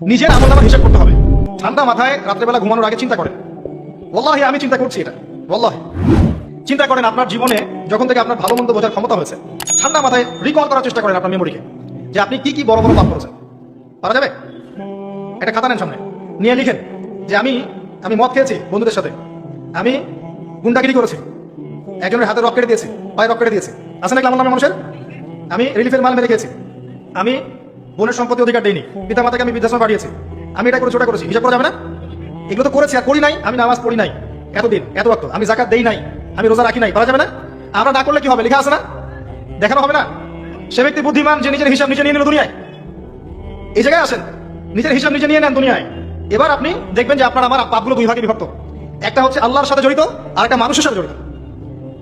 নিজের আমল নামার হিসাব করতে হবে। ঠান্ডা মাথায় রাত্রেবেলা ঘুমানোর আগে চিন্তা করেন। ওল্লাহি আমি চিন্তা করছি এটা। ওল্লাহি চিন্তা করেন আপনার জীবনে যখন থেকে আপনার ভালো মন্দ বোঝার ক্ষমতা হয়েছে, ঠান্ডা মাথায় রিকল করার চেষ্টা করেন আপনার মেমোরিকে যে আপনি কি কি বড় বড় পাপ করেছেন। পারা যাবে? একটা খাতা নেন সামনে। নিয়ে লিখেন যে আমি আমি মদ খেয়েছি বন্ধুদের সাথে। আমি গুন্ডাগিরি করেছি। একজনের হাতে রক কেটে দিয়েছি, পায়ে রক কেটে দিয়েছি। নাকি আমার নামে মানুষের? আমি রিলিফের মাল মেরে খেয়েছি। আমি বোনের সম্পত্তি অধিকার দিইনি। পিতা মাতাকে আমি বৃদ্ধাশ্রম পাঠিয়েছি। আমি এটা করেছি ওটা করেছি। হিসাব করা যাবে না? এগুলো তো করেছি আর করি নাই। আমি নামাজ পড়ি নাই। এতদিন, এত রক্ত আমি জাকাত দেই নাই। আমি রোজা রাখি নাই। করা যাবে না? আমরা না করলে কি হবে? লেখা আছে না? দেখানো হবে না? সে ব্যক্তি বুদ্ধিমান, যে নিজের হিসাব নিজে নিয়ে নিল দুনিয়ায়। এই জায়গায় আসেন। নিজের হিসাব নিজে নিয়ে নেন দুনিয়ায়। এবার আপনি দেখবেন যে আপনার, আমার পাপগুলো দুই ভাগে বিভক্ত। একটা হচ্ছে আল্লাহর সাথে জড়িত, আর একটা মানুষের সাথে জড়িত।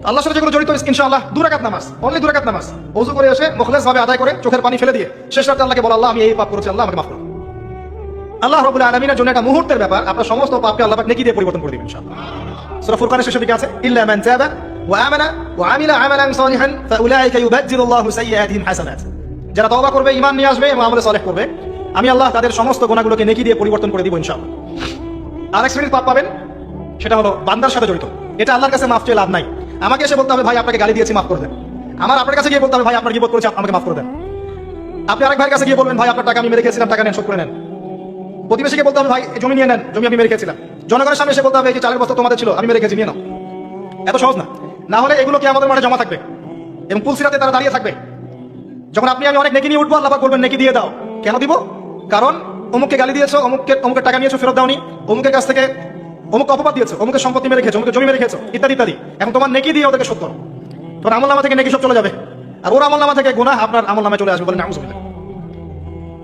আল্লাহর সাথে যেগুলো জড়িত, ইনশাআল্লাহ দুরাকাত নামাজ অনলি দুরাকাত নামাজ। ওযু করে এসে মুখলেস ভাবে আদায় করে চোখের পানি ফেলে দিয়ে শেষ রাতে আল্লাহকে বলা, আল্লাহ, আমি এই পাপ করেছি, আল্লাহ আমাকে মাফ করুন আল্লাহ রাব্বুল আলামিনের জন্য একটা মুহূর্তের ব্যাপার, আপনার সমস্ত পাপকে আল্লাহ নেকি দিয়ে পরিবর্তন করে দিবেন সূরা ফুরকানের দিকে আছে, ইল্লা মান তাবা ওয়া আমানা ওয়া আমিলা আমালান সালিহান ফাউলাইকা সাইয়্যাতিহিম হাসানাত। যারা তওবা করবে, ঈমান নিয়ে আসবে এবং আমলে সালেহ করবে, আমি আল্লাহ তাদের সমস্ত গুনাহগুলোকে নেকি দিয়ে পরিবর্তন করে দিব, ইনশাআল্লাহ। আরেক শ্রেণির পাপ পাবেন, সেটা হলো বান্দার সাথে জড়িত। এটা আল্লাহর কাছে মাফ চেয়ে লাভ নাই। আমাকে এসে বলতে হবে, ভাই, আপনাকে গালি দিয়েছি, মাফ করে দেন। আমার আপনার কাছে গিয়ে বলতে হবে, ভাই, আপনার গিবত করেছে, আমাকে মাফ করে দেন। আপনি আরেক ভাইয়ের কাছে গিয়ে বলবেন, ভাই, আপনার টাকা আমি মেরে খেয়েছিলাম, টাকা নেন, শোধ করে নেন। প্রতিবেশীকে বলতে হবে, ভাই জমি নিয়ে নেন, জমি আমি মেরে খেয়েছিলাম। জনগণের সামনে এসে বলতে হবে, এই যে চালের বস্তা তোমাদের ছিল, আমি মেরে খেয়েছি, নিয়ে নাও। এত সহজ না। না হলে এগুলো কি আমাদের মাঠে জমা থাকবে? এবং পুলসিরাতে তারা দাঁড়িয়ে থাকবে? যখন আপনি, আমি অনেক নেকি নিয়ে উঠবো, আল্লাহ পাক বলবেন, নেকি দিয়ে দাও। কেন দিব? কারণ, অমুককে গালি দিয়েছ, অমুককে, অমুকের টাকা নিয়েছো, ফেরত দাওনি। অমুকের কাছ থেকে অমুক অপবাদ দিয়েছ, অমুকের সম্পত্তি মেরে খেয়েছো, অমুকের জমি মেরে খেয়েছো, ইত্যাদি ইত্যাদি। এখন তোমার নেকি দিয়ে ওদেরকে শোধ তোমার আমল নামা থেকে নেকি সব চলে যাবে। আর ওর আমল নামা থেকে গুনাহ আপনার আমল নামে চলে আসবে বলে নাউজুবিল্লাহ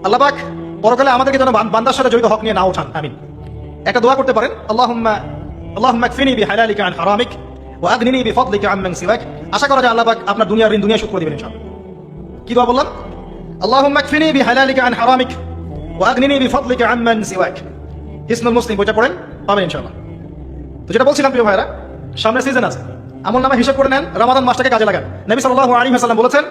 আল্লাহ পাক পরকালে আমাদেরকে যেন বান্দার সাথে জড়িত হক নিয়ে না ওঠান। আমিন। একটা দোয়া করতে পারেন। আল্লাহুম্মা আল্লাহুম্মা কফিনি বিহালালিকা আন হারামিক ওয়া আগনিনি বিফadলিকা আম্মান সিওয়াক। আশা করা যায় আল্লাহ পাক আপনার দুনিয়ার ঋণ দুনিয়া শোধ করে দিবেন ইনশাআল্লাহ। কি দোয়া বললাম? আল্লাহুম্মা কফিনি বিহালালিকা আন হারামিক ওয়া আগনিনি বিফadলিকা আম্মান সিওয়াক। হিসনুল মুসলিম বইটা পড়েন। পাবেন ইনশাআল্লাহ। তো যেটা বলছিলাম প্রিয় ভাইরা সামনে সিজন আছে। আমল নামা হিসাব করে নেন, রমাদান মাসটাকে কাজে লাগান। নবী সাল্লাল্লাহু আলাইহি ওয়াসাল্লাম বলেছেন,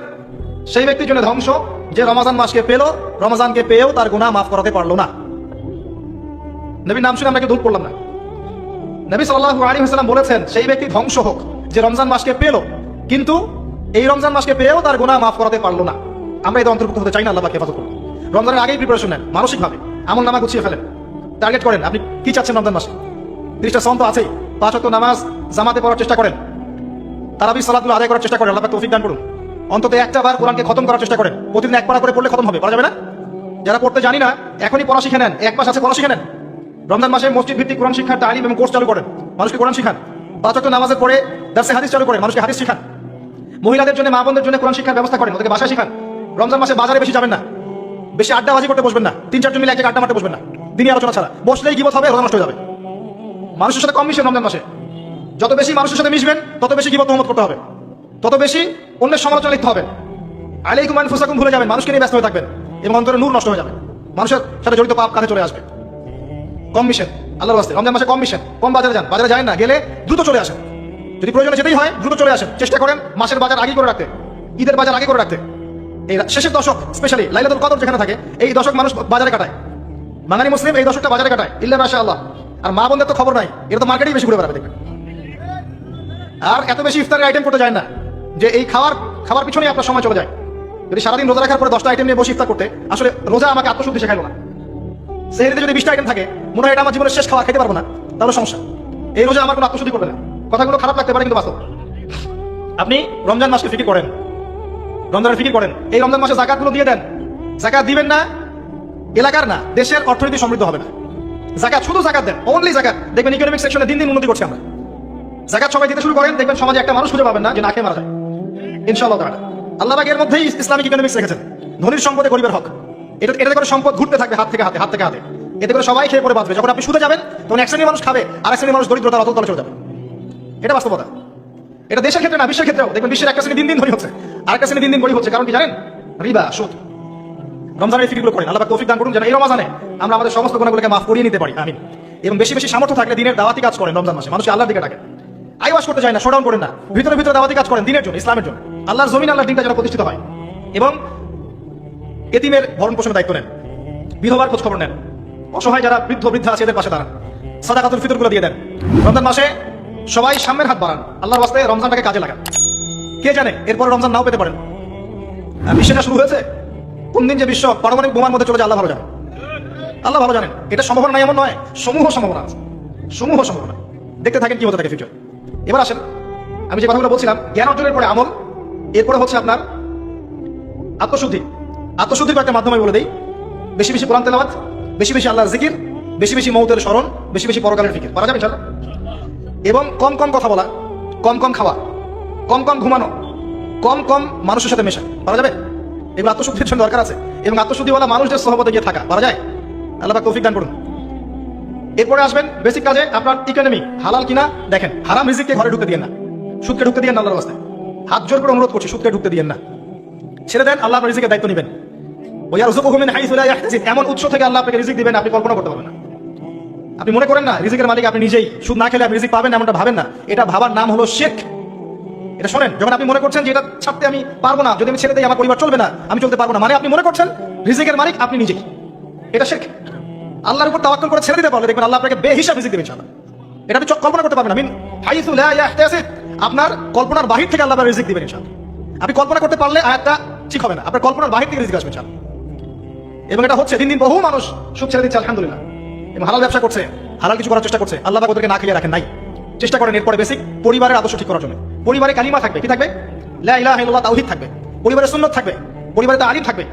সেই ব্যক্তির জন্য ধ্বংস, যে রমাজান মাসকে পেল রমাজানকে পেয়েও তার গুণা মাফ করাতে পারল না। নবীর নাম শুনে আমরা দূর করলাম না। নবী সাল্লাল্লাহু আলাইহি ওয়াসাল্লাম বলেছেন, সেই ব্যক্তি ধ্বংস হোক, যে রমজান মাসকে পেল, কিন্তু এই রমজান মাসকে পেয়েও তার গুণা মাফ করাতে পারল না। আমরা এতে অন্তর্ভুক্ত হতে চাই না, আল্লাহ পাক হেফাজত করুন। রমজানের আগেই প্রিপারেশন নেন, মানসিকভাবে। আমল নামা গুছিয়ে ফেলেন। টার্গেট করেন। আপনি কি চাচ্ছেন, রমজান মাসে? তিরিশটা সন্ত তো আছেই। পাঁচ হত নামাজ, জামাতে পড়ার চেষ্টা করেন। তারাবি সালাদগুলো আদায় করার চেষ্টা করেন। আল্লাহ তৌফিক দান করুন। অন্তত একটা বার কোরআনকে খতম করার চেষ্টা করেন। প্রতিদিন এক পাড়া করে পড়লে খতম হবে পারা যাবে না? যারা পড়তে জানি না, এখনই পড়া শিখে নেন। এক মাস আছে, পড়া শিখে নেন। রমজান মাসে মসজিদ ভিত্তিক কোরআন শিক্ষার তালিম এবং কোর্স চালু করেন। মানুষকে কোরআন শিখান। পাঁচ ওয়াক্ত নামাজের পরে দার্সে হাদিস চালু করেন। মানুষকে হাদিস শিখান। মহিলাদের জন্য মা বোনদের জন্য কোরআন শিক্ষার ব্যবস্থা করেন। ওদেরকে বাসায় শিখান। রমজান মাসে বাজারে বেশি যাবেন না। বেশি আড্ডাবাজি করতে বসবেন না। তিন চারজন মিলে এক আড্ডা মারতে বসবেন না। দিনই আলোচনা ছাড়া। বসলেই গিবত হবে, রোজা নষ্ট হয়ে যাবে। মানুষের সাথে কম মিশবেন রমজান মাসে। যত বেশি মানুষের সাথে মিশবেন, তত বেশি গিবত তহমত করতে হবে। তত বেশি অন্যের সমালোচনা লিখতে হবে। আলাইকুম আনফুসাকুম, ভুলে যাবেন, মানুষকে নিয়ে ব্যস্ত হয়ে থাকবেন। এবং অন্তরে নূর নষ্ট হয়ে যাবে। মানুষের সাথে জড়িত পাপ কাঁধে চলে আসবে। কম মিশন, আল্লাহর বাস্তে রমজান মাসে কম মিশন, কম বাজারে যান। বাজারে যায় না, গেলে দ্রুত চলে আসেন। যদি প্রয়োজনে যেতেই হয়, দ্রুত চলে আসেন। চেষ্টা করেন মাসের বাজার আগে করে রাখতে, ঈদের বাজার আগে করে রাখতে। এই শেষের দশক স্পেশালি লাইলাতুল কদর যেখানে থাকে, এই দশক মানুষ বাজারে কাটায়। বাঙালি মুসলিম এই দশকটা বাজারে কাটায়, ইল্লা মাশা আল্লাহ আর মা বোনদের তো খবর নাই এটা তো মার্কেটেই বেশি ঘুরে বেড়াবে দেখবেন আর এত বেশি ইফতারের আইটেম করতে যায় না, যে এই খাওয়ার খাবার পিছনেই আপনার সময় চলে যায়। যদি সারাদিন রোজা রাখার পরে দশটা আইটেম নিয়ে বসে ইফতার করতে, আসলে রোজা আমাকে আত্মশুদ্ধি শেখাইলো না। সেহেরিতে যদি বিশটা আইটেম থাকে, মনে হয় এটা আমার জীবনের শেষ খাওয়া, খেতে পারব না, তাহলে সমস্যা। এই রোজা আমার কোনো আত্মশুদ্ধি করবে না। কথাগুলো খারাপ লাগতে পারে কিন্তু বাস্তব। আপনি রমজান মাসকে ফিকির করেন। রমজানের ফিকির করেন। এই রমজান মাসে জাকাতগুলো দিয়ে দেন। জাকাত দিবেন না এলাকার না, দেশের অর্থনীতি সমৃদ্ধ হবে না। জাকাত, শুধু জাকাত দেন অনলি জাকাত। দেখবেন ইকোনমিক সেকশনে দিন দিন উন্নতি করছে আমরা। জাকাত সবাই দিতে শুরু করেন, দেখবেন সমাজে একটা মানুষ খুঁজে পাবেন না যে না খেয়ে মারা যায়। ইনশাআল্লাহ তাআলা। আল্লাহ এর মধ্যেই ইসলামিক ইকোনমিক্স রেখেছেন। ধনীর সম্পদে গরিবের হক। এটা এটাতে করে সম্পদ ঘুরতে থাকবে হাত থেকে হাতে, হাত থেকে হাতে। এতে করে সবাই খেয়ে পড়ে বাঁচবে। যখন আপনি শুধু যাবেন, তখন এক শ্রেণির মানুষ খাবে, আর এক শ্রেণির মানুষ দরিদ্রতার অতল তলে চলে যাবে। এটা বাস্তবতা। এটা দেশের ক্ষেত্রে না, বিশ্বের ক্ষেত্রেও। দেখবেন বিশ্বের একটা শ্রেণি দিন দিন ধনী হচ্ছে। আর একটা শ্রেণি দিন দিন গরিব হচ্ছে। কারণ কি জানেন? রিবা, সুদ। রমজানের ফিকিরগুলো করেন। আল্লাহ তৌফিক দান করুন যেন এই রমজানে আমরা আমাদের সমস্ত গুণাগুলোকে মাফ করিয়ে নিতে পারি। আমিন। এবং বেশি বেশি সামর্থ্য থাকলে দিনের দাওয়াতি কাজ করেন রমজান মাসে। মানুষ আল্লাহর দিকে ডাকেন। আইওয়াশ করতে যায় না শোডাউন করেন না। ভিতরে ভিতরে দাওয়াতি কাজ করেন দিনের জন্য, ইসলামের জন্য। আল্লাহর জমিন, আল্লাহর দিনটা যেন প্রতিষ্ঠিত হয়। এবং এতিমের ভরণ পোষণের দায়িত্ব নেন। বিধবার খোঁজ খবর নেন। অসহায় যারা বৃদ্ধ, বৃদ্ধা আছে, এদের পাশে দাঁড়ান। সাদাকাতুল ফিতরগুলো দিয়ে দেন। রমজান মাসে সবাই সামনের হাত বাড়ান। আল্লাহর বাস্তে রমজানটাকে কাজে লাগান। কে জানে এরপরে রমজান নাও পেতে পারেন। বিশ্বটা শুরু হয়েছে? কোন দিন যে বিশ্ব পারমাণবিক বোমার মধ্যে চলে যায়, আল্লাহ ভালো জানেন আল্লাহ ভালো জানেন এটা সম্ভাবনা নাই, এমন নয়। সমূহ সম্ভাবনা সমূহ সম্ভাবনা। দেখতে থাকেন কি হতে থাকে ফিউচার এবার আসেন, আমি যে কথাগুলো বলছিলাম, জ্ঞান অর্জনের পরে আমল, এরপরে হচ্ছে আপনার আত্মশুদ্ধি। আত্মশুদ্ধির কয়েকটা মাধ্যমে বলে দিই। বেশি বেশি কোরআন তেলাওয়াত, বেশি বেশি আল্লাহর জিকির, বেশি বেশি মৌতের স্মরণ, বেশি বেশি পরকালের ফিকির। পারা যাবে চলো এবং কম কম কথা বলা, কম কম খাওয়া, কম কম ঘুমানো, কম কম মানুষের সাথে মেশা। পারা যাবে? এগুলো আত্মশুদ্ধির জন্য দরকার আছে। এবং আত্মশুদ্ধিওয়ালা মানুষদের সহমতে গিয়ে থাকা, পারা যায়? আল্লাহ তৌফিক দান করুন। এরপরে আসবেন বেসিক কাজে, আপনার ইকোনমি হালাল কিনা? দেখেন, হারাম রিজিককে ঘরে ঢুকতে দিয়ে না। সুদকে ঢুকতে দিয়ে না আল্লাহর রাস্তায়। হাত জোর করে অনুরোধ করছি, সুদকে ঢুকতে দিয়ে না। ছেড়ে দেন, আল্লাহ আপনার রিজিকের দায়িত্ব নেবেন। এমন উৎস থেকে আল্লাহ আপনাকে রিজিক দিবেন, আপনি কল্পনা করতে পারবেন না। আপনি মনে করেন না, রিজিকের মালিক আপনি নিজেই। সুদ না খেলে আপনি রিজিক পাবেন এমনটা ভাবেন না। এটা ভাবার নাম হলো শেখ এটা শোনেন, যখন আপনি মনে করছেন যে এটা ছাড়তে আমি পারব না, যদি আমি ছেড়ে দিই, আমার পরিবার চলবে না, আমি চলতে পারব না মানে আপনি মনে করছেন রিজিকের মালিক আপনি নিজেই। এটা শেখ আল্লাহর উপর তাওয়াক্কুল করে ছেড়ে দিতে পারলে দেখবেন আল্লাহ আপনাকে বেহিসাব রিজিক দেবেন ইনশাআল্লাহ। এটা আপনি কল্পনা করতে পারবেন না। মিন হাইসু লা ইয়াহতাসিব। আপনার কল্পনার বাহির থেকে আল্লাহ রিজিক দিবেন ইনশাআল্লাহ। আপনি কল্পনা করতে পারলে আয়াতটা ঠিক হবে না। আপনার কল্পনার বাহির থেকে রিজিক আসবে ইনশাআল্লাহ। এবং এটা হচ্ছে দিন দিন বহু মানুষ সুখ ছেড়ে দিচ্ছে, আলহামদুলিল্লাহ। এবং হালাল ব্যবসা করছে, হালাল কিছু করার চেষ্টা করছে। আল্লাহ ওদেরকে না খেয়ে রাখেন, নাই। চেষ্টা করেন এরপরে বেসিক পরিবারের আদর্শ ঠিক করার জন্য। পরিবারে কালিমা থাকবে, কি থাকবে? লা ইলাহা ইল্লাল্লাহ তাওহীদ থাকবে। পরিবারের সুন্নত থাকবে। পরিবারে তালিম থাকবে।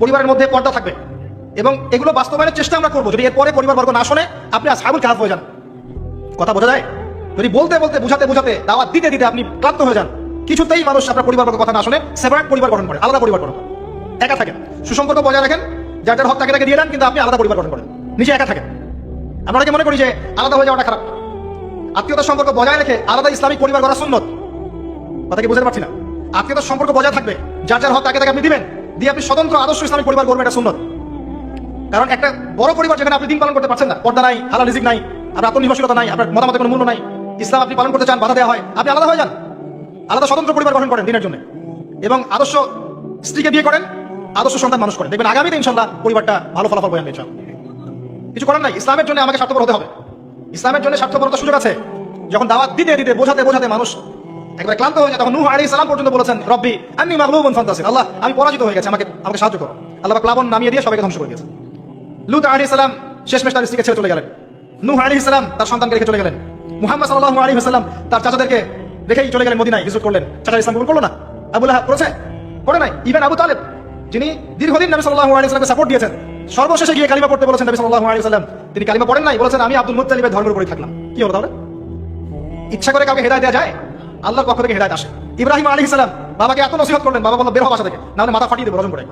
পরিবারের মধ্যে পর্দা থাকবে। এবং এগুলো বাস্তবায়নের চেষ্টা আমরা করব। যদি এরপরে পরিবারবর্গ না শোনে, আপনি আসহাবুল কাহাফ হয়ে যান। কথা বোঝা যায়? যদি বলতে বলতে, বুঝাতে বুঝাতে দাওয়াত দিতে দিতে আপনি ক্লান্ত হয়ে যান, কিছুতেই মানুষ আপনার পরিবারবর্গ কথা না শুনে সেপারেট পরিবার গঠন করে, আলাদা পরিবার গঠন একা থাকেন। সুসম্পর্ক বজায় রাখেন, যার যার হক তাকে তাকে দিয়ে দেন, কিন্তু আপনি আলাদা পরিবার গঠন করেন। নিজে একা থাকেন। আমরা অনেকে মনে করি যে আলাদা হয়ে যাওয়াটা খারাপ? আত্মীয়তার সম্পর্ক বজায় রেখে আলাদা ইসলামিক পরিবার গড়া সুন্নত। কথা কি বুঝতে পারছি না? আত্মীয়তার সম্পর্ক বজায় থাকবে। যার যার হক, তাকে তাকে আপনি দিবেন। দিয়ে আপনি স্বতন্ত্র আদর্শ ইসলামিক পরিবার করবেন এটা সুন্নত। কারণ একটা বড় পরিবার যেখানে আপনি দিন পালন করতে পারছেন না, পর্দা নাই, হালাল রিজিক নাই, আপনার আত্মনির্ভরশীলতা নাই, আপনার মতামতের কোনো মূল্য নাই, ইসলাম আপনি পালন করতে চান, বাধা দেওয়া হয়, আপনি আলাদা হয়ে যান। আলাদা স্বতন্ত্র পরিবার গঠন করেন দিনের জন্য। এবং আদর্শ স্ত্রীকে বিয়ে করেন, আদর্শ সন্তান মানুষ করেন। দেখবেন আগামীতে ইনশাল্লাহ পরিবারটা ভালো ফলাফল বয়ে আনবে কিছু করার নাই, ইসলামের জন্য আমাকে স্বার্থপর হতে হবে। ইসলামের জন্য স্বার্থপরতার সুযোগ আছে। যখন দাওয়াত দিতে দিতে, বোঝাতে বোঝাতে মানুষ একবার ক্লান্ত হয়ে যায় তখন নূহ আলাইহিস সালাম পর্যন্ত বলেছেন, রব্বি, আন্নি মাগলুবুন ফান্তাসির। আল্লাহ, আমি পরাজিত হয়ে গেছি, আমাকে আমাকে সাহায্য করো। আল্লাহ প্লাবন নামিয়ে দিয়ে সবাইকে ধ্বংস করে দিয়েছে লুত আলাইহিস সালাম শেষমেশ তার স্ত্রীকে ছেড়ে চলে গেলেন। নূহ আলাইহিস সালাম তার সন্তানকে রেখে চলে গেলেন। মুহাম্মদ সাল্লাল্লাহু আলাইহি ওয়াসাল্লাম তার চাচাদেরকে রেখেই চলে গেলেন মদিনায়। হিজরত করলেন। চাচা ইসলাম করল না? আবু লাহাব করেছে? করে নাই? ইভেন আবু তালেব, যিনি দীর্ঘদিন নবী সাল্লাল্লাহু আলাইহি ওয়াসাল্লামকে সাপোর্ট দিয়েছেন, সর্বশেষে গিয়ে কালিমা পড়তে বলেছেন নবী সাল্লাল্লাহু আলাইহি ওয়াসাল্লাম, তিনি কালিমা পড়েন নাই, বলেছেন, আমি আব্দুল মুত্তালিবের ধর্মের উপরে থাকলাম। কি হলো তাহলে? ইচ্ছা করে কাউকে হেদায় দেওয়া যায়? আল্লাহর পক্ষ থেকে হেদায়ত আসে? ইব্রাহিম আলী সালাম বাবাকে এত নসিহত করলেন, বাবা বলল, বের হওয়া থেকে। না মাথা ফাটিয়ে দেবো রজন করে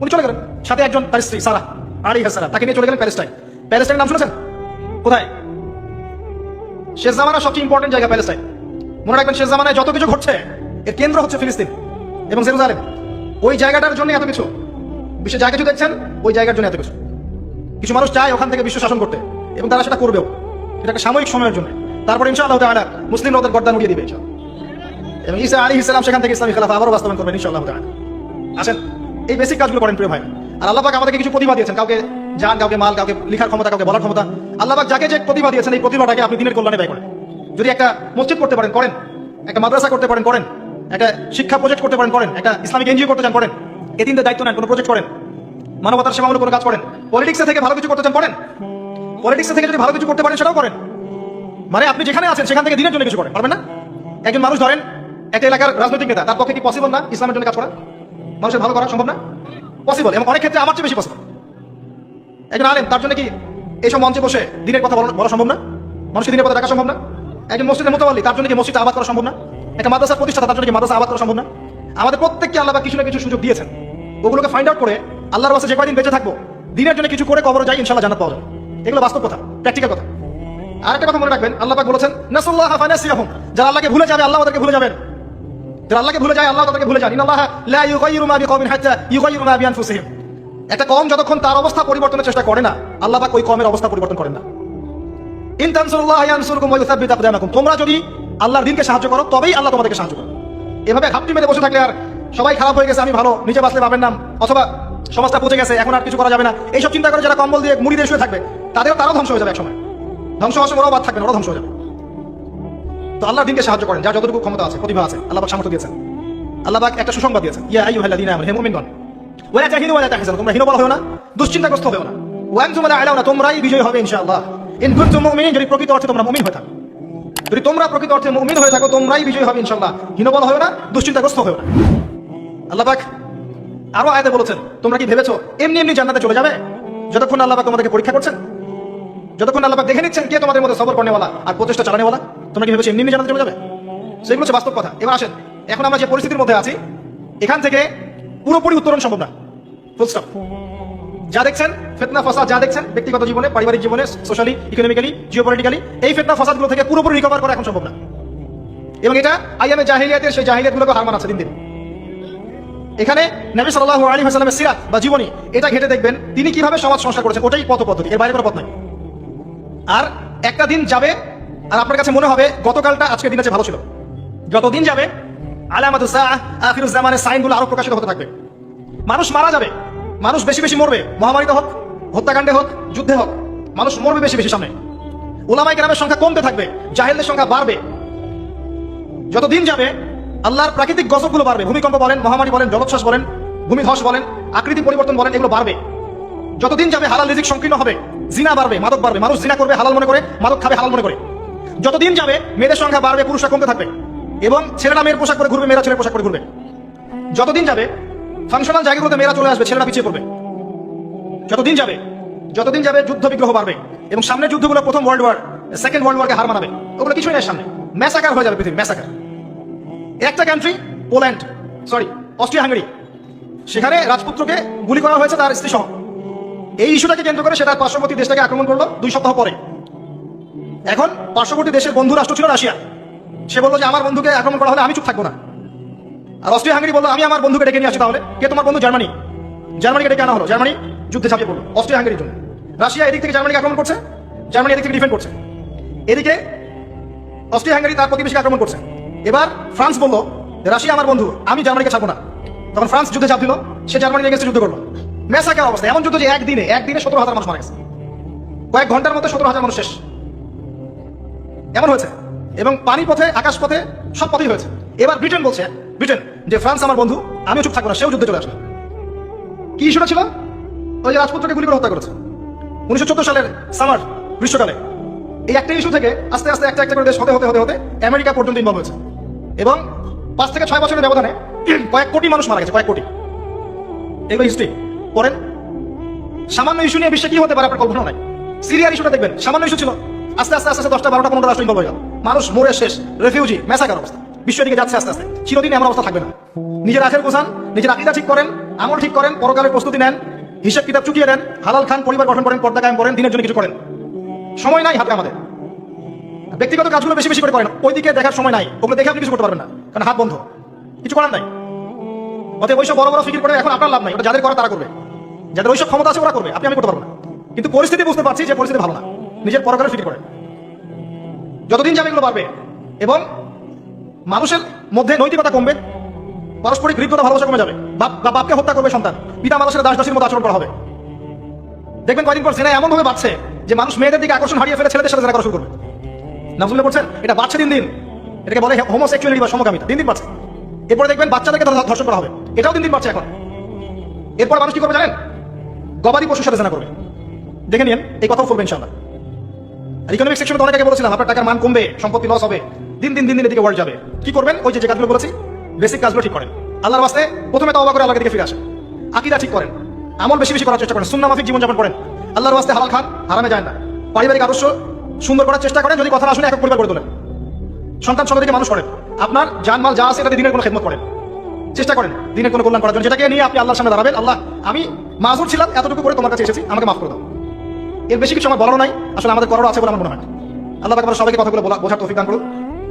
উনি চলে গেলেন। সাথে একজন তার স্ত্রী সারা আলী হাসালাম তাকে নিয়ে চলে গেলেন প্যালেস্টাইন। প্যালেস্টাইনের নাম শুনেছেন? কোথায়? শেষ জামানা সবচেয়ে ইম্পর্টেন্ট জায়গা প্যালেস্টাইন। মনে রাখবেন, শেষ জামানায় যত কিছু ঘটছে, এর কেন্দ্র হচ্ছে ফিলিস্তিন এবং জেরুজালেম। ওই জায়গাটার জন্য এত কিছু। বিশ্বের যা কিছু দেখছেন, ওই জায়গার জন্য এত কিছু। কিছু মানুষ চায় ওখান থেকে বিশ্ব শাসন করতে এবং তারা সেটা করবেও। এটা একটা সাময়িক সময়ের জন্য। তারপরে ইনশাআল্লাহ তাআলা মুসলিম ওদের গর্দান উড়িয়ে দিবে, ইনশাআল্লাহ। এবং ঈসা আলী ইসলাম সেখান থেকে ইসলামী খেলাফা আবারও বাস্তবায়ন করবেন ইনশাআল্লাহ তাআলা। আসেন, এই বেসিক কাজগুলো করেন প্রিয় ভাই। আর আল্লাহবাক আমাদেরকে কিছু প্রতিভা দিয়েছেন, কাউকে যান কাউকে মাল, কাউকে লিখার ক্ষমতা, কাউকে বলার ক্ষমতা। আল্লাহবাক যাকে যে প্রতিভা দিয়েছেন, এই প্রতিভাটাকে আপনি দিনের কল্যাণে ব্যয় করেন। যদি একটা মসজিদ করতে পারেন, করেন। একটা মাদ্রাসা করতে পারেন, করেন। একটা শিক্ষা প্রজেক্ট করতে পারেন, করেন। একটা ইসলামিক এনজিও করতে চান, করেন। এদিনদের দায়িত্ব নেন, কোনো প্রজেক্ট করেন। মানবতার সেবামূলক কোনো কাজ করেন। পলিটিক্সে থেকে ভালো কিছু করতে চান, করেন। পলিটিক্সে থেকে যদি ভালো কিছু করতে পারেন, সেটাও করেন। মানে আপনি যেখানে আছেন, সেখান থেকে দিনের জন্য কিছু করেন, পারবেন না? একজন মানুষ ধরেন একটা এলাকার রাজনৈতিক নেতা, তার পক্ষে কি পসিবল না ইসলামের জন্য কাজ করা? মানুষের ভালো করা সম্ভব না? পসিবল এবং অনেক ক্ষেত্রে আমার চেয়ে বেশি পসিবল একজন আলেম, তার জন্য কি এইসব মঞ্চে বসে দিনের কথা বলা সম্ভব না? মানুষকে দিনের কথা দেখা সম্ভব না? একজন মসজিদের মোতাবালি তার জন্য কি মসজিদটা আবাদ করা সম্ভব না? একটা মাদ্রাসার প্রতিষ্ঠাতা, তার জন্য কি মাদ্রাসা আবাদ করা সম্ভব না? আমাদের প্রত্যেককে আল্লাহ কিছু না কিছু সুযোগ দিয়েছেন। ওগুলোকে ফাইন্ড আউট করে আল্লাহর বাসে যে কয়দিন বেঁচে থাকব, দিনের জন্য কিছু করে কবর যাই ইনশাল্লাহ জানাত পাওয়া যাবে। এগুলো বাস্তব কথা প্র্যাকটিক্যাল কথা। আর একটা কথা মনে রাখবেন, আল্লাহ বলেছেন, নাসুল্লাহ ফানাসিয়াহুম যারা আল্লাহকে ভুলে যাবে, আল্লাহ ওদেরকে ভুলে যাবেন। আল্লাহকে ভুলে যায়, আল্লাহ তাদেরকে ভুলে যান। ইন্নাল্লাহ লা ইউগাইয়িরু মা বিকওমিন হাত্তা বিআনফুসিহিম। একটা কম যতক্ষণ তার অবস্থা পরিবর্তনের চেষ্টা করে না, আল্লাহ পাক ওই কমের অবস্থা পরিবর্তন করেন না। ইন তানসুরুল্লাহ ইয়ানসুরকুম ওয়া ইউসাব্বিত আকদামাকুম। তোমরা যদি আল্লাহর দিনকে সাহায্য করো, তবেই আল্লাহ তোমাদেরকে সাহায্য করে এভাবে ঘাপটি মেরে বসে থাকলে আর সবাই খারাপ হয়ে গেছে, আমি ভালো, নিজে বাঁচলে পাবেন নাম অথবা সমাজটা পচে গেছে, এখন আর কিছু করা যাবে না। এইসব চিন্তা করে যারা কম্বল দিয়ে মুড়ি দিয়ে শুয়ে থাকবে, তাদেরও তারাও ধ্বংস হয়ে যাবে একসময়। ধ্বংস হওয়ার ওরাও বাদ থাকবে ওরাও ধ্বংস হয়ে যাবে। তো আল্লাহর দিনকে সাহায্য করেন, যার যতটুকু ক্ষমতা আছে, প্রতিভা আছে, আল্লাহ সামর্থ্য দিয়েছেন। আল্লাহ একটা সুসংবাদ দিয়েছেন, ইয়া আইয়ুহাল্লাযীনা আমানু, হে মুমিনগণ, ওয়ালা তাহিনু ওয়ালা তাহজানু, তোমরা হীনবল হও না, দুশ্চিন্তাগ্রস্ত হও না। ওয়া আনতুম আলাউনা, তোমরাই বিজয়ী হবে ইনশাআল্লাহ। ইন কুনতুম মুমিনিন, যদি প্রকৃত অর্থে তোমরা মুমিন হয়ে থাকো। যদি তোমরা প্রকৃত অর্থে মুমিন হয়ে থাকো, তোমরাই বিজয় হবে ইনশাআল্লাহ। হীনবল হও না, দুশ্চিন্তাগ্রস্ত হও না। আল্লাহ পাক আরও আয়াতে বলেছেন, তোমরা কি ভেবেছো, এমনি এমনি জান্নাতে চলে যাবে? যতক্ষণ আল্লাহ পাক তোমাদেরকে পরীক্ষা করছেন, যতক্ষণ আল্লাহ পাক দেখে নিচ্ছেন কে তোমাদের মধ্যে সবর করনেওয়ালা আর প্রচেষ্টা চালানেওয়ালা তোমরা কি ভেবেছো এমনি জান্নাতে চলে যাবে? সেগুলো হচ্ছে বাস্তব কথা। এবার আসেন, এখন আমরা যে পরিস্থিতির মধ্যে আছি, এখান থেকে পুরোপুরি উত্তরণ সম্ভব না। ফুল স্টপ যা দেখছেন, ফেতনা, ফসাদ যা দেখছেন, ব্যক্তিগত জীবনে, পারিবারিক জীবনে সোশ্যালি ইকোনমিক্যালি জিওপলিটিক্যালি এই ফেতনা, ফসাদগুলো থেকে পুরোপুরি রিকভার করা এখন সম্ভব না। এবং এটা আইএমএ জাহিলিয়াতের সেই জাহিলিয়াতগুলোকে হার মানাচ্ছে দিন দিন। এখানে নবী সাল্লাল্লাহু আলাইহি ওয়াসাল্লামের সিরাত বা জীবনী, এটা ঘেটে দেখবেন, তিনি কীভাবে সমাজ সংস্কার করেছেন, ওটাই পথ পদ্ধতি, এর বাইরে কোনো পথ নাই। আর একটা দিন যাবে আর আপনার কাছে মনে হবে, গতকালটা আজকের দিনের ভালো ছিল। যত দিন যাবে, আলামাতু সাআহ সাইনগুলো আরও প্রকাশিত হতে থাকবে। মানুষ মারা যাবে, মানুষ বেশি বেশি মরবে, মহামারীতে হোক, হত্যাকাণ্ডে হোক, যুদ্ধে হোক, মানুষ মরবে বেশি বেশি সামনে। ওলামাই গ্রামের সংখ্যা কমতে থাকবে, জাহেলদের সংখ্যা বাড়বে। যত দিন যাবে, আল্লাহর প্রাকৃতিক গজবগুলো বাড়বে। ভূমিকম্প বলেন, মহামারী বলেন, জলোচ্ছ্বাস বলেন, ভূমিধস বলেন, আকৃতি পরিবর্তন বলেন, এগুলো বাড়বে। যতদিন যাবে, হালাল রিজিক সংকীর্ণ হবে, জিনা বাড়বে, মাদক বাড়বে, মানুষ জিনা করবে হালাল মনে করে, মাদক খাবে হালাল মনে করে। যতদিন যাবে, মেয়েদের সংখ্যা বাড়বে, পুরুষরা কমতে থাকবে। এবং ছেলেরা মেয়ের পোশাক পরে ঘুরবে, মেয়েরা ছেলের পোশাক করে ঘুরবে। যতদিন যাবে ফাংশনাল জায়গাগুলোতে মেয়েরা চলে আসবে, ছেলেরা পিছিয়ে পড়বে। যতদিন যাবে যতদিন যাবে, যুদ্ধ বিগ্রহ বাড়বে। এবং সামনের যুদ্ধগুলো প্রথম ওয়ার্ল্ড ওয়ার সেকেন্ড ওয়ার্ল্ড ওয়ারকে হার মানাবে। ওগুলো কিছুই নেই সামনে। ম্যাসাকার হয়ে যাবে পৃথিবী ম্যাসাকার একটা country Poland sorry Austria Hungary সেখানে রাজপুত্রকে গুলি করা হয়েছে তার স্ত্রী সহ এই ইস্যুটাকে কেন্দ্র করে সেটা পার্শ্ববর্তী দেশটাকে আক্রমণ করল দুই সপ্তাহ পরে। এখন পার্শ্ববর্তী দেশের বন্ধু রাষ্ট্র ছিল রাশিয়া। সে বলল যে, আমার বন্ধুকে আক্রমণ করা হলে আমি চুপ থাকব না। আর অস্ট্রিয়া হাঙ্গেরি বলল, আমি আমার বন্ধুকে ডেকে নিয়ে আসি তাহলে। কে তোমার বন্ধু? জার্মানি। জার্মানিকে ডেকে আনা হলো। জার্মানি যুদ্ধে ঝাঁপিয়ে পড়ল অস্ট্রিয়া হাঙ্গেরির জন্য। রাশিয়া এদিক থেকে জার্মানিকে আক্রমণ করছে। জার্মানি এদিক থেকে ডিফেন্ড করছে। এদিকে অস্ট্রিয়া হাঙ্গেরি তার প্রতিবেশীকে আক্রমণ করছে। এবার ফ্রান্স বলল, রাশিয়া আমার বন্ধু, আমি জার্মানিকে ছাড়বো না। তখন ফ্রান্স যুদ্ধে চাপ দিল। সে জার্মানি এগেস্টে যুদ্ধ করল। মেসাকার অবস্থা। এমন যুদ্ধ যে একদিনে একদিনে সতেরো হাজার মানুষ মারা গেছে। কয়েক ঘণ্টার মধ্যে সতেরো হাজার মানুষ শেষ। এমন হয়েছে। এবং পানি পথে আকাশ পথে সব পথেই হয়েছে। এবার ব্রিটেন বলছে, ব্রিটেন, যে ফ্রান্স আমার বন্ধু, আমিও চুপ থাকব না, সেও যুদ্ধে চলে আসবে। কি ইস্যুটা ছিল? ওই যে রাজপুত্রকে গুলি করে হত্যা করেছে। উনিশশো চোদ্দ সালের সামার গ্রীষ্মকালে। এই একটা ইস্যু থেকে আস্তে আস্তে একটা একটা করে দেশ হতে হতে হতে হতে আমেরিকা পর্যন্ত ইনভলভ হয়েছে। এবং পাঁচ থেকে ছয় বছরের ব্যবধানে কয়েক কোটি মানুষ মারা গেছে, কয়েক কোটি। এগুলো হিস্ট্রি পড়েন। সামান্য ইস্যু নিয়ে বিশ্বে কি হতে পারে আপনার কল্পনা নাই। সিরিয়ার ইস্যুটা দেখবেন। সামান্য ইস্যু ছিল। আস্তে আস্তে আস্তে দশটা, বারোটা, পনেরোটা রাষ্ট্র ইনভলভ হয়ে গেল মানুষ মরে শেষ রেফিউজি মেসাকার অবস্থা। বিশ্ব দিকে যাচ্ছে আস্তে আস্তে। চিরদিন এমন অবস্থা থাকবে না। নিজের আখের গোছান, নিজের আকিদা ঠিক করেন, আমল ঠিক করেন, পরকালের প্রস্তুতি নেন, হিসাব কিতাব চুকিয়ে দেন, হালাল খান, পরিবার গঠন করেন, পর্দা কায়েম করেন, দিনের জন্য কিছু করেন। সময় নাই হাতে আমাদের। ব্যক্তিগত কাজগুলো বেশি বেশি করে করেন। ওইদিকে দেখার সময় নাই। ওগুলো দেখে আপনি কিছু করতে পারবেন না, কারণ হাত বন্ধ। কিছু করার নাই। অতএব ওইসব বড় বড় ফিকির করে এখন আপনার লাভ নাই। ওটা যাদের করা তারা করবে। যাদের ওইসব ক্ষমতা আছে ওরা করবে। আপনি আমি করতে পারব না। কিন্তু পরিস্থিতি বুঝতে পারছি যে পরিস্থিতি ভালো না। নিজের পরকালের ফিকির করেন যতদিন যাবে এগুলো বাড়বে এবং মানুষের মধ্যে নৈতিকতা কমবে, পারস্পরিক হৃদ্যতা, ভালোবাসা কমে যাবে। বাপ বাপকে হত্যা করবে সন্তান, পিতা মানুষের দাস দাসীর মতো আচরণ করা হবে। দেখবেন কয়দিন পর জেনা এমন ভাবে বাড়ছে যে মানুষ মেয়েদের দিকে আকর্ষণ হারিয়ে ফেলে ছেলেদের সাথে জেনা করা শুরু করবে। নাজুল্লাহ পড়ছেন? এটা বাড়ছে দিন দিন। এটাকে বলে হোমোসেক্সুয়ালিটি বা সমকামিতা। দিন দিন বাড়ছে। এরপরে দেখবেন বাচ্চাদেরকে ধর- ধর্ষণ করা হবে। এটাও দিন দিন বাড়ছে এখন। এরপর মানুষ কি করবে জানেন? গবাদি পশুর সাথে জেনা করবে। দেখে নিন, এই কথাও বলবেন ইনশাআল্লাহ। আর ইকোনমিক সেকশনে অনেক আগে বলেছিলাম, আপনার টাকার মান কমবে, সম্পত্তি লস হবে। দিন দিন দিন দিন এদিকে ওয়ার্ল্ড যাবে। কি করবেন? ওই যে কাজগুলো বলেছি বেসিক কাজগুলো ঠিক করেন। আল্লাহর বাস্তে প্রথমে তওবা করে আল্লাহর দিকে ফিরে আসেন। আকিদা ঠিক করেন। আমল বেশি বেশি করার চেষ্টা করেন। সুন্না মাফিক জীবনযাপন করেন। আল্লাহর বাস্তে হালাল খান, হারামে যায় না। পারিবারিক আদর্শ সুন্দর করার চেষ্টা করেন, যদি কথা না শুনে এক পরিবার করে তোলেন। সন্তান সন্ততিকে মানুষ করেন। আপনার জানমাল যা আছে এটাতে দিনের কোনো খেদমত করেন। চেষ্টা করেন দিনের কোনো কল্যাণ করার জন্য। যেটাকে নিয়ে আপনি আল্লাহর সামনে দাঁড়াবেন, আল্লাহ, আমি মাজুর ছিলাম, এতটুকু করে তোমার কাছে এসেছি, আমাকে মাফ করে দাও। এর বেশি কিছু আমার বলার নাই। আসলে আমাদের করারও আছে বলে আমার মনে হয় আল্লাহ পাক আমাদের সবাইকে কথাগুলো বোঝার তৌফিক দান করুন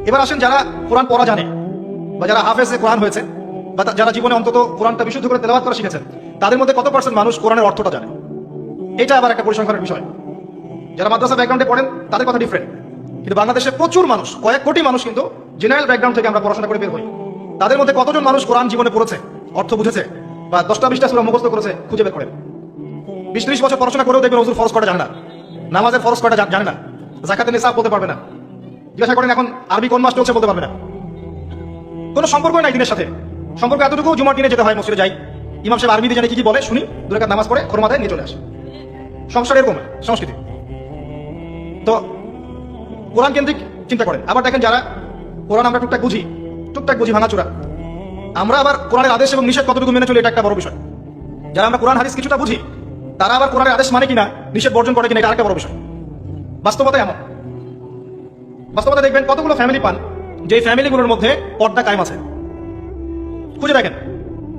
এবার আসেন যারা কোরআন পড়া জানে, বা যারা হাফেজে কোরআন হয়েছে, বা যারা জীবনে অন্তত কোরআনটা বিশুদ্ধ করে তেলাওয়াত করা শিখেছেন, তাদের মধ্যে কত পার্সেন্ট মানুষ কোরআনের অর্থটা জানে? এটা আবার একটা পরিসংখ্যানের বিষয়। যারা মাদ্রাসা ব্যাকগ্রাউন্ডে পড়েন, তাদের কথা ডিফারেন্ট কিন্তু বাংলাদেশে প্রচুর মানুষ, কয়েক কোটি মানুষ কিন্তু জেনারেল ব্যাকগ্রাউন্ড থেকে আমরা পড়াশোনা করে বের হই। তাদের মধ্যে কতজন মানুষ কোরআন জীবনে পড়েছে, অর্থ বুঝেছে, বা দশটা, বিশটা সুরা মুখস্থ করেছে, খুঁজে বের করেন? বিশ বছর পড়াশোনা করেও দেখবেন হুজুর ফরজ করা জানে না। নামাজের ফরজ কয়টা জা- জানে না। জাকাতের নিসাব বলতে পারবে না। জিজ্ঞাসা করেন, এখন আরবি কোন মাস চলছে? বলতে পারবে না। কোনো সম্পর্ক নাই দিনের সাথে। সম্পর্ক এতটুকু জুমার দিনে যেতে হয় মসজিদে যাই। ইমাম সাহেব আরবিতে জানে কি কি বলে, শুনি। দুই রাকাত নামাজ পড়ে মাথায় নিয়ে চলে আসে। সংসার এরকম সংস্কৃতি। তো কোরআন কেন্দ্রিক চিন্তা করেন। আবার দেখেন যারা কোরআন আমরা টুকটাক বুঝি টুকটাক বুঝি ভাঙাচুরা, আমরা আবার কোরআনের আদেশ এবং নিষেধ কতটুকু মেনে চলি এটা একটা বড় বিষয়। যারা আমরা কোরআন, হাদিস কিছুটা বুঝি তারা আবার কোরআনের আদেশ মানে কিনা? নিষেধ বর্জন করে কিনা? এটা আরেকটা বড় বিষয়। বাস্তবতা এমন। বাস্তবতা দেখবেন, কতগুলো ফ্যামিলি পান যে ফ্যামিলিগুলোর মধ্যে পর্দা কায়েম আছে। খুঁজে দেখেন।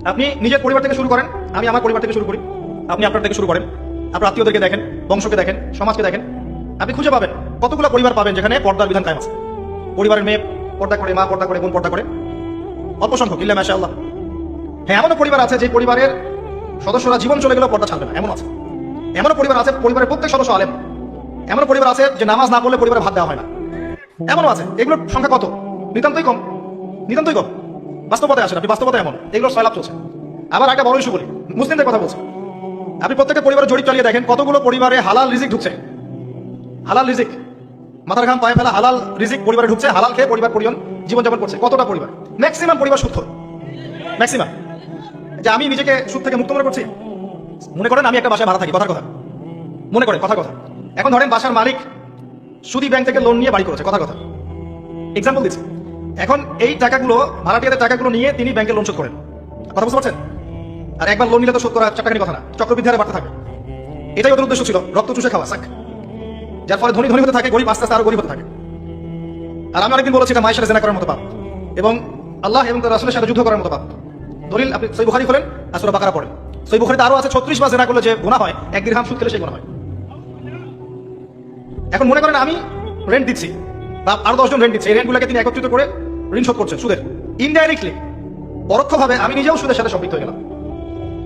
আপনি নিজের পরিবার থেকে শুরু করেন, আমি আমার পরিবার থেকে শুরু করি। আপনি আপনার থেকে শুরু করেন। আপনার আত্মীয়দেরকে দেখেন, বংশকে দেখেন, সমাজকে দেখেন। আপনি খুঁজে পাবেন, কতগুলো পরিবার পাবেন যেখানে পর্দার বিধান কায়েম আছে। পরিবারের মেয়ে পর্দা করে, মা পর্দা করে, বোন পর্দা করে। অল্প সংখ্যক, ইল্লা মাসা আল্লাহ হ্যাঁ এমনও পরিবার আছে যে পরিবারের সদস্যরা জীবন চলে গেলেও পর্দা ছাড়বে না, এমন আছে। এমন পরিবার আছে, পরিবারের প্রত্যেক সদস্য আলেম। এমন পরিবার আছে যে নামাজ না পড়লে পরিবারে ভাত দেওয়া হয় না। এমনও আছে, এগুলোর সংখ্যা কত? নিতান্তই কম। নিতান্তই কম। বাস্তবতায় আসেন আপনি বাস্তবতা এমন। এগুলোর সয়লাভ চলছে। আবার একটা বড় ইস্যু বলি, মুসলিমদের কথা বলছে। আপনি প্রত্যেকের পরিবারের জরিপ চালিয়ে দেখেন, কতগুলো পরিবারে হালাল রিজিক ঢুকছে। হালাল রিজিক। মাথার ঘাম পায়ে ফেলা হালাল রিজিক পরিবারে ঢুকছে, হালাল খেয়ে পরিবার পরিজন জীবনযাপন করছে। কতটা পরিবার? ম্যাক্সিমাম পরিবার সুস্থ ম্যাক্সিমাম যে আমি নিজেকে সুখ থেকে মুক্ত মনে করছি? মনে করেন আমি একটা বাসায় ভাড়া থাকি, কথার কথা। মনে করেন কথা কথা। এখন ধরেন বাসার মালিক সুদি ব্যাংক থেকে লোন নিয়ে বাড়ি করেছে কথা কথা। এক্সাম্পল দিচ্ছি। এখন এই টাকাগুলো, ভাড়াটিয়াদের টাকাগুলো নিয়ে তিনি ব্যাংকে লোন শোধ করেন। কথা বুঝতে পারছেন? আর একবার লোন নিলে তো শোধ করা চারটাখানি কথা না। চক্রবৃদ্ধি হারে বাড়তে থাকে এটাই ওদের উদ্দেশ্য ছিল। রক্ত চুষে খাওয়া, সাক। যার ফলে ধনী ধনী হতে থাকে, গরিব আস্তে আস্তে আরও গরিব হতে থাকে। আর আমি অনেকদিন বলেছি এটা মায়ের সাথে জেনা করার মতো পাপ। এবং আল্লাহ এবং তার রাসুলের সাথে যুদ্ধ করার মতো পাপ। দলিল আপনি সই বুখারি খোলেন আর সুরা বাকারা পড়েন। সই বুখারিতে আরও আছে ছত্রিশ বার জেনা করলে যে গুণা হয়, এক দিরহাম সুদ খেলে সেই গুণা হয়। এখন মনে করেন আমি রেন্ট দিচ্ছি, বা আরও দশজন রেন্ট দিচ্ছে, এই রেন্টগুলোকে তিনি একত্রিত করে ঋণ শোধ করছেন সুদের। ইনডাইরেক্টলি পরোক্ষভাবে আমি নিজেও সুদের সাথে সম্পৃক্ত হয়ে গেলাম।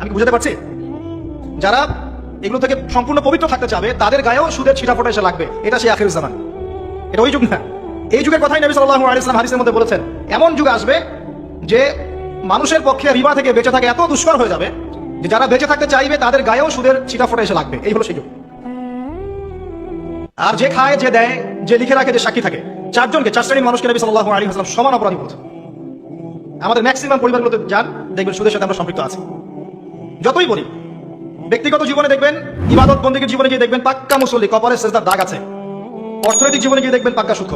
আমি বুঝাতে পারছি? যারা এগুলো থেকে সম্পূর্ণ পবিত্র থাকতে চাবে, তাদের গায়েও সুদের ছিটাফোটা এসে লাগবে। এটা সেই আখির জামান। এটা ওই যুগ না। এই যুগের কথাই নবী সাল্লাল্লাহু আলাইহি ওয়াসাল্লাম হাদিসের মধ্যে বলেছেন, এমন যুগ আসবে যে মানুষের পক্ষে রিবা থেকে বেঁচে থাকা এত দুষ্কর হয়ে যাবে যে যারা বেঁচে থাকতে চাইবে, তাদের গায়েও সুদের ছিটাফোটা এসে লাগবে। এই হলো সেই আর যে খায়, যে দেয়, যে লিখে রাখে, যে সাক্ষী থাকে, চারজনকে, চার শ্রেণির মানুষকে নবী সাল্লাল্লাহু আলাইহি ওয়াসাল্লাম সমান অপরাধী বলেছেন। আমাদের ম্যাক্সিমাম পরিবারগুলোতে যান, দেখবেন সুদের সাথে আমরা সম্পৃক্ত আছি। যতই বলি, ব্যক্তিগত জীবনে দেখবেন, ইবাদত বন্দীকে জীবনে গিয়ে দেখবেন পাক্কা মুসল্লি, কপালে সেজদার দাগ আছে। অর্থনৈতিক জীবনে গিয়ে দেখবেন পাক্কা সুখ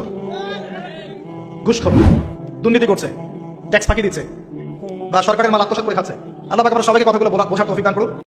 ঘুষখোর দুর্নীতি করছে। ট্যাক্স ফাঁকি দিচ্ছে। বা সরকারের মাল আত্মসাত করে খাচ্ছে। আল্লাহ আমরা সবাইকে কথাগুলো বোঝার তৌফিক দান করুন